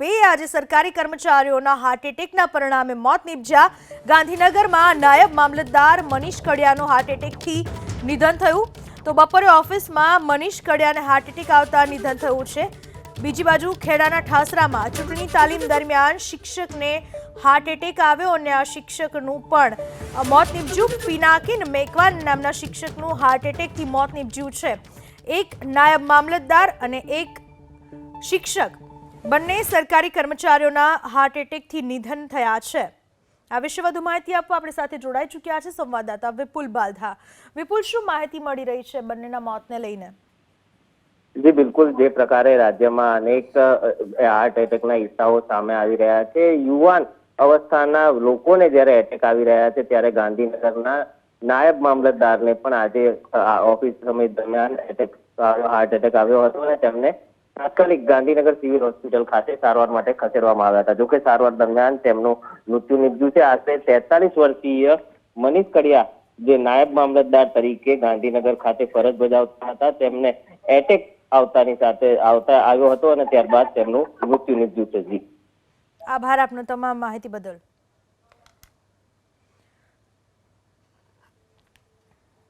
બે આજે સરકારી કર્મચારીઓના હાર્ટ એટેકના પરિણામે મોત નીપજ્યા. ગાંધીનગરમાં નાયબ મામલતદાર મનીષ કડિયાનું હાર્ટ એટેકથી નિધન થયું. તો બપોરે ઓફિસમાં મનીષ કડિયાને હાર્ટ એટેક આવતા નિધન થયું છે. બીજી બાજુ ખેડાના ઠાસરામાં ચૂંટણી તાલીમ દરમિયાન શિક્ષકને હાર્ટ એટેક આવ્યો અને આ શિક્ષકનું પણ મોત નિપજ્યું. પિનાકિન મેકવાન નામના શિક્ષકનું હાર્ટ એટેકથી મોત નીપજ્યું છે. એક નાયબ મામલતદાર અને એક શિક્ષક. બંને સરકારી કર્મચારીઓના હાર્ટ એટેકથી નિધન થયા છે. આ વિશે વધુ માહિતી આપવા આપણી સાથે જોડાઈ ચૂક્યા છે સંવાદદાતા વિપુલ બાલધા. વિપુલ, શું માહિતી મળી રહી છે બંનેના મોતને લઈને? જી, બિલકુલ. જે પ્રકારે રાજ્યમાં અનેક હાર્ટ એટેકના કિસ્સાઓ સામે આવી રહ્યા છે. યુવાન અવસ્થાના લોકોને જ્યારે એટેક આવી રહ્યા છે, ત્યારે ગાંધીનગરના નાયબ મામલતદારને પણ આજે ઓફિસ સમય દરમિયાન એટેક હાર્ટ એટેક આવ્યો હતો અને તેમને તાત્કાલિક ગાંધીનગર સિવિલ હોસ્પિટલ ખાતે સારવાર માટે ખસેડવામાં આવ્યા હતા. જોકે સારવાર દરમિયાન તેમનું મૃત્યુ નીપજ્યું છે. આશરે તેતાલીસ વર્ષીય મનીષ કડિયા, જે નાયબ મામલતદાર તરીકે ગાંધીનગર ખાતે ફરજ બજાવતા હતા, તેમને એટેક આવતાની સાથે આવતા આવ્યો હતો અને ત્યારબાદ તેમનું મૃત્યુ નીપજ્યું છે. જી. આભાર આપનો તમામ માહિતી બદલ.